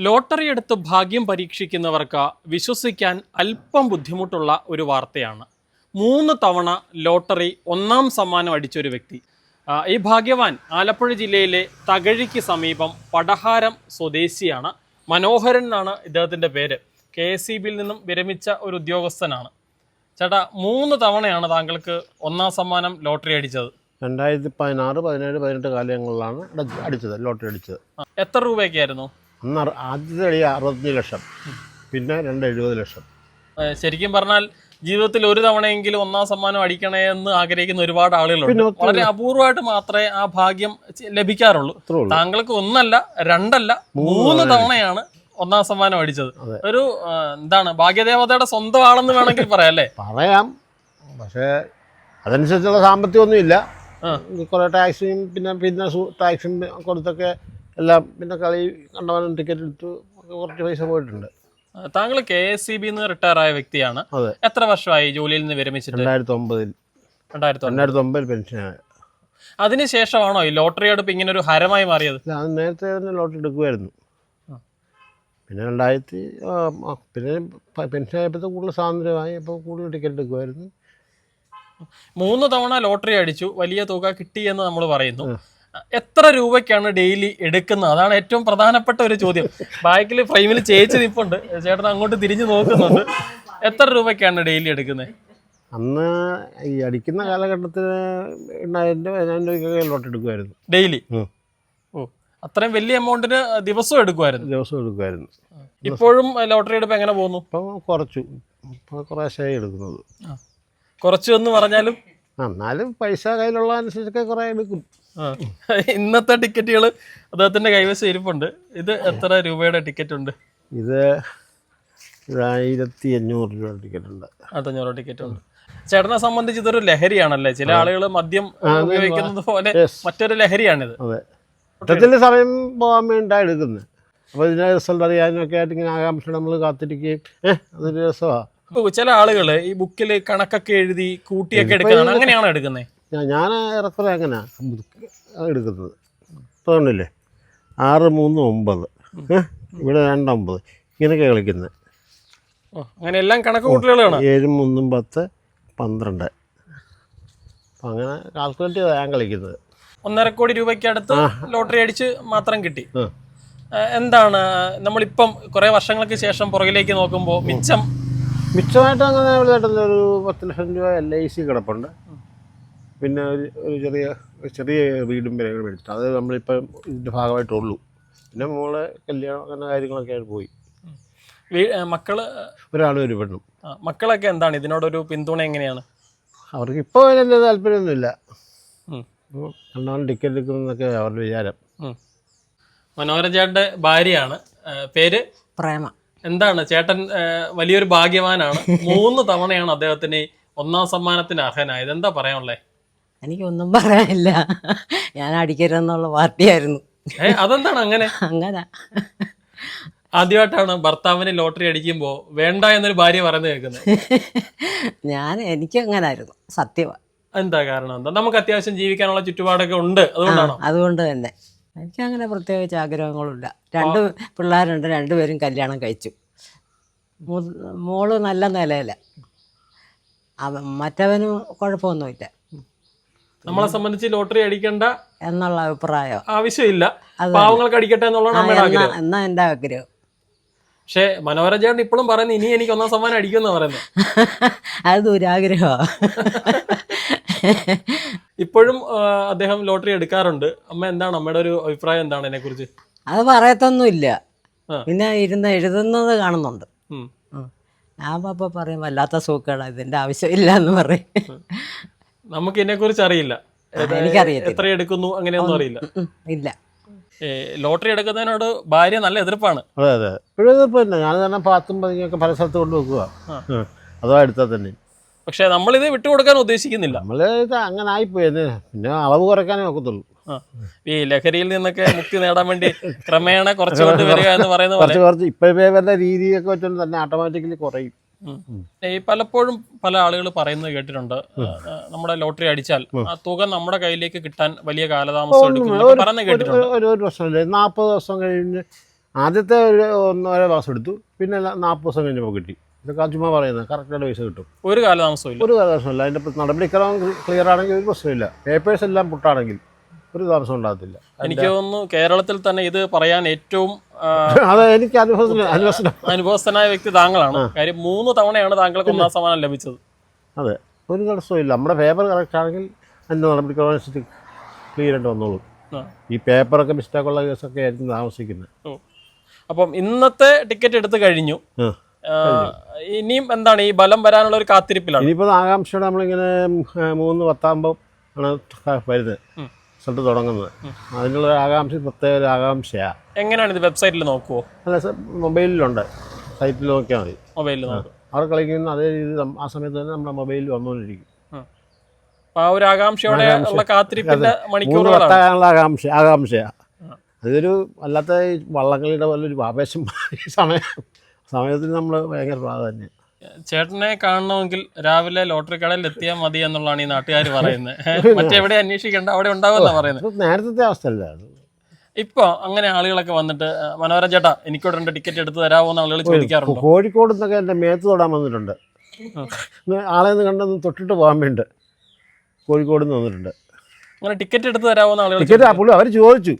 Lottery എടുത്ത് ഭാഗ്യം പരീക്ഷിക്കുന്നവർക്ക് വിശ്വസിക്കാൻ അല്പം ബുദ്ധിമുട്ടുള്ള ഒരു വാർത്തയാണ്. മൂന്ന് തവണ ലോട്ടറി ഒന്നാം സമ്മാനം അടിച്ചൊരു വ്യക്തി. ഈ ഭാഗ്യവാൻ ആലപ്പുഴ ജില്ലയിലെ തകഴിക്ക് സമീപം പടഹാരം സ്വദേശിയാണ്. മനോഹരൻ എന്നാണ് ഇദ്ദേഹത്തിന്റെ പേര്. കെ എസ് സി ബിയിൽ നിന്നും വിരമിച്ച ഒരു ഉദ്യോഗസ്ഥനാണ്. ചേട്ടാ മൂന്ന് തവണയാണ് താങ്കൾക്ക് ഒന്നാം സമ്മാനം ലോട്ടറി അടിച്ചത്. രണ്ടായിരത്തി പതിനാറ് പതിനേഴ് പതിനെട്ട് കാലങ്ങളിലാണ് അട- അടിച്ചത് ലോട്ടറി അടിച്ചത്. എത്ര എത്ര രൂപയൊക്കെയായിരുന്നു? അന്ന് ആദ്യത്തെ അടി അറുപത്തഞ്ച് ലക്ഷം. പിന്നെ രണ്ട് എഴുപത് ലക്ഷം. ശരിക്കും പറഞ്ഞാൽ ജീവിതത്തിൽ ഒരു തവണയെങ്കിലും ഒന്നാം സമ്മാനം അടിക്കണേ എന്ന് ആഗ്രഹിക്കുന്ന ഒരുപാട് ആളുകളുണ്ട്. വളരെ അപൂർവമായിട്ട് മാത്രമേ ആ ഭാഗ്യം ലഭിക്കാറുള്ളൂ. താങ്കൾക്ക് ഒന്നല്ല രണ്ടല്ല മൂന്ന് തവണയാണ് ഒന്നാം സമ്മാനം അടിച്ചത്. ഒരു എന്താണ് ഭാഗ്യദേവതയുടെ സ്വന്തം ആളെന്ന് വേണമെങ്കിൽ പറയാം അല്ലേ? പറയാം. പക്ഷേ അതനുസരിച്ചുള്ള സാമ്പത്തികമൊന്നും ഇല്ല ആ. കുറേ ടാക്സും പിന്നെ പിന്നെ ടാക്സിയും ടാക്സും കൊടുത്തൊക്കെ എല്ലാം പിന്നെ കളി കണ്ടവനും ടിക്കറ്റ് എടുത്തു. കുറച്ച് പൈസ പോയിട്ടുണ്ട്. താങ്കൾ K S C B retire ആയ വ്യക്തിയാണ്. അതെ. എത്ര വർഷമായി ജോലിയിൽ നിന്ന് വിരമിച്ചിട്ട്? രണ്ടായിരത്തി ഒമ്പതിൽ രണ്ടായിരത്തി രണ്ടായിരത്തി ഒമ്പതിൽ പെൻഷനായ അതിനുശേഷമാണോ ഈ ലോട്ടറി എടുപ്പ് ഇങ്ങനെ ഒരു ഹരമായി മാറിയത്? അത് നേരത്തെ തന്നെ ലോട്ടറി എടുക്കുമായിരുന്നു. പിന്നെ രണ്ടായിരത്തി പിന്നെ പെൻഷൻ ആയപ്പോഴത്തെ കൂടുതൽ സ്വാതന്ത്ര്യമായി. അപ്പോൾ കൂടുതൽ ടിക്കറ്റ് എടുക്കുമായിരുന്നു. മൂന്ന് തവണ ലോട്ടറി അടിച്ചു. വലിയ തുക കിട്ടി എന്ന് നമ്മൾ പറയുന്നു. എത്ര രൂപയ്ക്കാണ് ഡെയിലി എടുക്കുന്നത്? അതാണ് ഏറ്റവും പ്രധാനപ്പെട്ട ഒരു ചോദ്യം. ബാക്കിൽ ഫ്രെയിമിൽ ചേച്ചി നിപ്പുണ്ട്. ചേട്ടൻ അങ്ങോട്ട് തിരിഞ്ഞു നോക്കുന്നുണ്ട്. എത്ര രൂപയ്ക്കാണ് ഡെയിലി എടുക്കുന്നത്? അന്ന് ഈ അടിക്കുന്ന കാലഘട്ടത്തിൽ എണ്ണായിരം രൂപ പതിനായിരം രൂപയ്ക്കൊക്കെ ലോട്ടറി എടുക്കുമായിരുന്നു. ഡെയിലി ഓ അത്രയും വലിയ എമൗണ്ടിന് ദിവസവും എടുക്കുമായിരുന്നു. ദിവസം എടുക്കുമായിരുന്നു. ഇപ്പോഴും ലോട്ടറി എടുപ്പ് എങ്ങനെ പോകുന്നു? ഇപ്പോൾ കുറച്ചു. ഇപ്പോൾ കുറേശ്ശായി എടുക്കുന്നത്. കുറച്ചു എന്ന് പറഞ്ഞാലും? ആ, എന്നാലും പൈസ കയ്യിലുള്ള അനുസരിച്ചൊക്കെ കുറേ എടുക്കും. ഇന്നത്തെ ടിക്കറ്റുകൾ അദ്ദേഹത്തിന്റെ കൈവശം ഇരിപ്പുണ്ട്. ഇത് എത്ര രൂപയുടെ ടിക്കറ്റ് ഉണ്ട് ഇത് ആയിരത്തി അഞ്ഞൂറ് രൂപ ടിക്കറ്റ് ഉണ്ട് ആയിരത്തഞ്ഞൂറ് ടിക്കറ്റ് ഉണ്ട് ചേട്ടനെ സംബന്ധിച്ച് ഇതൊരു ലഹരിയാണല്ലേ? ചില ആളുകൾ മദ്യം ഉപയോഗിക്കുന്നത് പോലെ മറ്റൊരു ലഹരിയാണിത്. അതെ. മൊത്തത്തിൽ സമയം പോകാൻ വേണ്ടിയാണ് എടുക്കുന്നത്. അപ്പോൾ ഇതിന്റെ റിസൾട്ട് അറിയാനൊക്കെ ആയിട്ട് ഇങ്ങനെ ആകാംക്ഷ നമ്മൾ കാത്തിരിക്കുകയും ഏഹ് അതൊരു രസമാണ് ചില ആളുകൾ ഈ ബുക്കിൽ കണക്കൊക്കെ എഴുതി കൂട്ടിയൊക്കെ എടുക്കുന്നതാണ് അങ്ങനെയാണോ എടുക്കുന്നത് ഞാൻ ഞാൻ ഏറെക്കുറെ എടുക്കുന്നത്. തോന്നില്ലേ? ആറ് മൂന്ന് ഒമ്പത്. ഇവിടെ രണ്ടൊമ്പത് ഇങ്ങനെയൊക്കെ കളിക്കുന്നത്. അങ്ങനെ എല്ലാം കണക്ക് കൂട്ടലുകളാണ്. ഏഴും മൂന്നും പത്ത് പന്ത്രണ്ട്. അപ്പം അങ്ങനെ കാൽക്കുലേറ്റ് ചെയ്താണ് ഞാൻ കളിക്കുന്നത്. ഒന്നര കോടി രൂപയ്ക്ക് അടുത്ത് ലോട്ടറി അടിച്ച് മാത്രം കിട്ടി. എന്താണ് നമ്മളിപ്പം കുറെ വർഷങ്ങൾക്ക് ശേഷം പുറകിലേക്ക് നോക്കുമ്പോൾ മിച്ചം മിച്ചമായിട്ട് അങ്ങനെ ഒരു പത്ത് ലക്ഷം രൂപ എൽ ഐ സി കിടപ്പുണ്ട്. പിന്നെ ഒരു ഒരു ചെറിയ ചെറിയ വീടും പേരും മേടിച്ചിട്ട്. അത് നമ്മളിപ്പം ഇതിന്റെ ഭാഗമായിട്ടുള്ളൂ. പിന്നെ മോളെ കല്യാണം അങ്ങനെ കാര്യങ്ങളൊക്കെ ആയിട്ട് പോയി. മക്കൾ ഒരാളും ഒരു പെണ്ണും. മക്കളൊക്കെ എന്താണ്? ഇതിനോടൊരു പിന്തുണ എങ്ങനെയാണ്? അവർക്ക് ഇപ്പോൾ വലിയ താല്പര്യമൊന്നുമില്ല. രണ്ടാമത് ടിക്കറ്റ് എടുക്കുന്നതൊക്കെ അവരുടെ വിചാരം. മനോഹരൻ ചേട്ടന്റെ ഭാര്യയാണ്. പേര്? പ്രേമ. എന്താണ്? ചേട്ടൻ വലിയൊരു ഭാഗ്യവാനാണ്. മൂന്ന് തവണയാണ് അദ്ദേഹത്തിന് ഒന്നാം സമ്മാനത്തിന് അർഹനായത്. എന്താ പറയാനുള്ളേ? എനിക്കൊന്നും പറയാനില്ല. ഞാൻ അടിക്കരുതെന്നുള്ള പാർട്ടിയായിരുന്നു. അതെന്താണ് അങ്ങനെ? അങ്ങനെ. ആദ്യമായിട്ടാണ് ഭർത്താവിന് ലോട്ടറി അടിക്കുമ്പോൾ വേണ്ട എന്നൊരു ഭാര്യ പറയുന്നത് കേൾക്കുന്നത്. ഞാൻ എനിക്ക് അങ്ങനെ ആയിരുന്നു സത്യമാണ് എന്താ കാരണം? എന്താ? നമുക്ക് അത്യാവശ്യം ജീവിക്കാനുള്ള ചുറ്റുപാടൊക്കെ ഉണ്ട്. അതുകൊണ്ടാണോ? അതുകൊണ്ട് തന്നെ. എനിക്ക് അങ്ങനെ പ്രത്യേകിച്ച് ആഗ്രഹങ്ങളില്ല രണ്ട് പിള്ളേരുണ്ട്. രണ്ടുപേരും കല്യാണം കഴിച്ചു. മോൾ നല്ല നിലയില. അവൻ മറ്റവനും കുഴപ്പമൊന്നുമില്ല. നമ്മളെ സംബന്ധിച്ച് ലോട്ടറി അടിക്കണ്ട എന്നുള്ള അഭിപ്രായം. ആവശ്യമില്ല. പാവങ്ങൾക്ക് അടിക്കട്ടെ എന്നുള്ളതാണ് നമ്മുടെ ആഗ്രഹം. എന്നാ എന്റെ ആഗ്രഹം? പക്ഷേ മനോഹരൻ ഇപ്പോഴും പറയുന്നത് ഇനി എനിക്ക് ഒന്നാം സമ്മാനം അടിക്കുമെന്ന് പറയുന്നത്. അത് ദുരാഗ്രഹമാണ് ഇപ്പോഴും അദ്ദേഹം ലോട്ടറി എടുക്കാറുണ്ട്. അമ്മ എന്താണ്? അമ്മയുടെ ഒരു അഭിപ്രായം എന്താണ് അതിനെ കുറിച്ച് അത് പറയത്തൊന്നുമില്ല. പിന്നെ ഇരുന്ന് എഴുതുന്നത് കാണുന്നുണ്ട്. ഞാൻ അപ്പോൾ പറയും വല്ലാത്ത സൂക്കേടാ ഇതിന്റെ ആവശ്യമില്ല എന്ന് പറയും നമുക്ക് ഇതിനെ കുറിച്ച് അറിയില്ല എനിക്കറിയത്തില്ല. എത്ര എടുക്കുന്നു അങ്ങനെയൊന്നും അറിയില്ല. ഉം, ഇല്ല. ലോട്ടറി എടുക്കുന്നതിനോട് ഭാര്യ നല്ല എതിർപ്പാണ്. അതെ അതെ. ഇപ്പോഴും തന്നെ ഞാൻ തന്നെ പാത്തും പതിങ്ങൊക്കെ പല സ്ഥലത്ത് കൊണ്ട് വെക്കുക ആ. അതോ എടുത്താൽ തന്നെ. പക്ഷെ നമ്മളിത് വിട്ടുകൊടുക്കാൻ ഉദ്ദേശിക്കുന്നില്ല. നമ്മൾ ഇത് അങ്ങനെ ആയിപ്പോയി എന്ന് പിന്നെ അളവ് കുറയ്ക്കാനേ നോക്കത്തുള്ളൂ ആ. ഈ ലഹരിയിൽ നിന്നൊക്കെ മുക്തി നേടാൻ വേണ്ടി ക്രമേണ കുറച്ചുകൊണ്ട് വരിക എന്ന് പറയുന്നത് പോലെ. കുറച്ച് കുറച്ച് ഇപ്പോഴേ വരുന്ന രീതിയൊക്കെ വെച്ചുകൊണ്ട് തന്നെ ഓട്ടോമാറ്റിക്കലി കുറയും. ഈ പലപ്പോഴും പല ആളുകൾ പറയുന്നത് കേട്ടിട്ടുണ്ട്. നമ്മുടെ ലോട്ടറി അടിച്ചാൽ ആ തുക നമ്മുടെ കയ്യിലേക്ക് കിട്ടാൻ വലിയ കാലതാമസം എടുക്കും പറയുന്നത് കേട്ടിട്ടുണ്ട്. ഒരു വർഷമില്ല നാൽപ്പത് ദിവസം കഴിഞ്ഞ് ആദ്യത്തെ ഒരു ഒന്നര മാസം എടുത്തു. പിന്നെ നാൽപ്പത് ദിവസം കഴിഞ്ഞപ്പോൾ കിട്ടി. ഇതൊക്കെ ചുമ്മാ പറയുന്നത്. കറക്റ്റായിട്ട് പൈസ കിട്ടും. ഒരു കാലതാമസമില്ല ഒരു പ്രശ്നമില്ല അതിന്റെ നടപടിക്രമം ക്ലിയർ ആണെങ്കിൽ ഒരു പ്രശ്നമില്ല പേപ്പേഴ്സ് എല്ലാം പുട്ടാണെങ്കിൽ ഒരു താമസം ഉണ്ടാകത്തില്ല. എനിക്ക് തോന്നുന്നു കേരളത്തിൽ തന്നെ ഇത് പറയാൻ ഏറ്റവും അത് എനിക്ക് അനുഭവസ്ഥനായ വ്യക്തി താങ്കളാണ്. കാര്യം മൂന്ന് തവണയാണ് താങ്കൾക്ക് ഒന്നാം സമ്മാനം ലഭിച്ചത്. അതെ ഒരു തടസ്സമില്ല നമ്മുടെ പേപ്പർ കറക്റ്റ് ആണെങ്കിൽ അതിന്റെ നടപടിക്രമം അനുസരിച്ച് ക്ലിയർ ആയിട്ട് വന്നോളൂ. ഈ പേപ്പറൊക്കെ മിസ്റ്റേക്കുള്ള കേസൊക്കെ ആയിരിക്കും താമസിക്കുന്നത്. അപ്പം ഇന്നത്തെ ടിക്കറ്റ് എടുത്തു കഴിഞ്ഞു. ഇനിയും എന്താണ്? ഈ ബലം വരാനുള്ള ഒരു കാത്തിരിപ്പിലാണ്. ഇനിയിപ്പോൾ ആകാംക്ഷയോടെ നമ്മളിങ്ങനെ മൂന്ന് പത്താകുമ്പോൾ ആണ് വരുന്നത്. റിസൾട്ട് തുടങ്ങുന്നത്. അതിനുള്ള ഒരു ആകാംക്ഷ പ്രത്യേക ഒരു ആകാംക്ഷയാണ് എങ്ങനെയാണ് ഇത് വെബ്സൈറ്റിൽ നോക്കുമോ അല്ല സർ മൊബൈലിലുണ്ട്. സൈറ്റിൽ നോക്കിയാൽ മതി. മൊബൈലിൽ നോക്കും. അവർ കളിക്കുന്ന അതേ രീതി ആ സമയത്ത് തന്നെ നമ്മുടെ മൊബൈലിൽ വന്നുകൊണ്ടിരിക്കും. അപ്പൊ ആ ഒരു ആകാംക്ഷയോടെ ഉള്ള കാത്തിരിപ്പിന്റെ മണിക്കൂറുകളാണ്. ആകാംക്ഷ ആകാംക്ഷയാണ് അതൊരു വല്ലാത്ത വള്ളങ്ങളുടെ വള്ളംകളിയുടെ പോലെ ഒരു ആവേശം സമയം. സമയത്തിന് നമ്മൾ ഭയങ്കര പ്രാധാന്യം. ചേട്ടനെ കാണണമെങ്കിൽ രാവിലെ ലോട്ടറി കടയിൽ എത്തിയാൽ മതി എന്നുള്ളതാണ് ഈ നാട്ടുകാർ പറയുന്നത്. മറ്റെവിടെ അന്വേഷിക്കേണ്ട അവിടെ ഉണ്ടാവുമെന്നാണ് പറയുന്നത്. നേരത്തെ അവസ്ഥ ഇപ്പോ അങ്ങനെ ആളുകളൊക്കെ വന്നിട്ട് മനോഹര ചേട്ടാ എനിക്കോട് രണ്ട് ടിക്കറ്റ് എടുത്ത് തരാമോ എന്ന് ആളുകൾ ചോദിക്കാറുണ്ട്. കോഴിക്കോട് നിന്നൊക്കെ എന്റെ മേത്ത് തൊടാൻ വന്നിട്ടുണ്ട്. ആളെ നിന്ന് കണ്ടൊന്ന് തൊട്ടിട്ട് പോകാൻ വേണ്ടി കോഴിക്കോട് നിന്ന് വന്നിട്ടുണ്ട്. അങ്ങനെ ടിക്കറ്റ് എടുത്ത് തരാമോ എന്ന് ആളുകൾ ടിക്കറ്റ് പുള്ളി അവർ ചോദിച്ചു.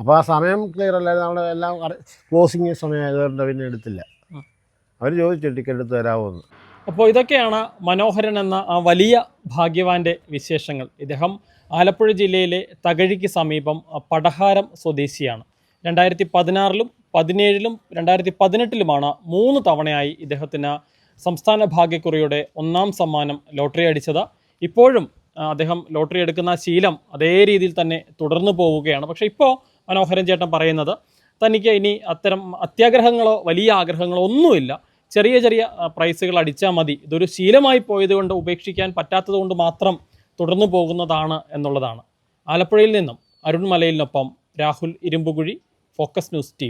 അപ്പോൾ ആ സമയം ക്ലിയർ അല്ലായിരുന്നു അവിടെ എല്ലാം ക്ലോസിങ് സമയമായതുകൊണ്ട് പിന്നെ എടുത്തില്ല. അവർ ചോദിച്ചു ടിക്കറ്റ് എടുത്ത് തരാമോ എന്ന് അപ്പോൾ ഇതൊക്കെയാണ് മനോഹരൻ എന്ന ആ വലിയ ഭാഗ്യവാന്റെ വിശേഷങ്ങൾ. ഇദ്ദേഹം ആലപ്പുഴ ജില്ലയിലെ തകഴിക്ക് സമീപം പടഹാരം സ്വദേശിയാണ്. രണ്ടായിരത്തി പതിനാറിലും പതിനേഴിലും രണ്ടായിരത്തി പതിനെട്ടിലുമാണ് മൂന്ന് തവണയായി ഇദ്ദേഹത്തിന് സംസ്ഥാന ഭാഗ്യക്കുറിയുടെ ഒന്നാം സമ്മാനം ലോട്ടറി അടിച്ചത്. ഇപ്പോഴും അദ്ദേഹം ലോട്ടറി എടുക്കുന്ന ശീലം അതേ രീതിയിൽ തന്നെ തുടർന്നു പോവുകയാണ്. പക്ഷേ ഇപ്പോൾ മനോഹരൻ ചേട്ടൻ പറയുന്നത് തനിക്ക് ഇനി അത്തരം അത്യാഗ്രഹങ്ങളോ വലിയ ആഗ്രഹങ്ങളോ ഒന്നുമില്ല. ചെറിയ ചെറിയ പ്രൈസുകൾ അടിച്ചാൽ മതി. ഇതൊരു ശീലമായി പോയതുകൊണ്ട് ഉപേക്ഷിക്കാൻ പറ്റാത്തത് കൊണ്ട് മാത്രം തുടർന്നു പോകുന്നതാണ് എന്നുള്ളതാണ്. ആലപ്പുഴയിൽ നിന്നും Arun മലയിലിനൊപ്പം Rahul Irumbukuzhi focus news T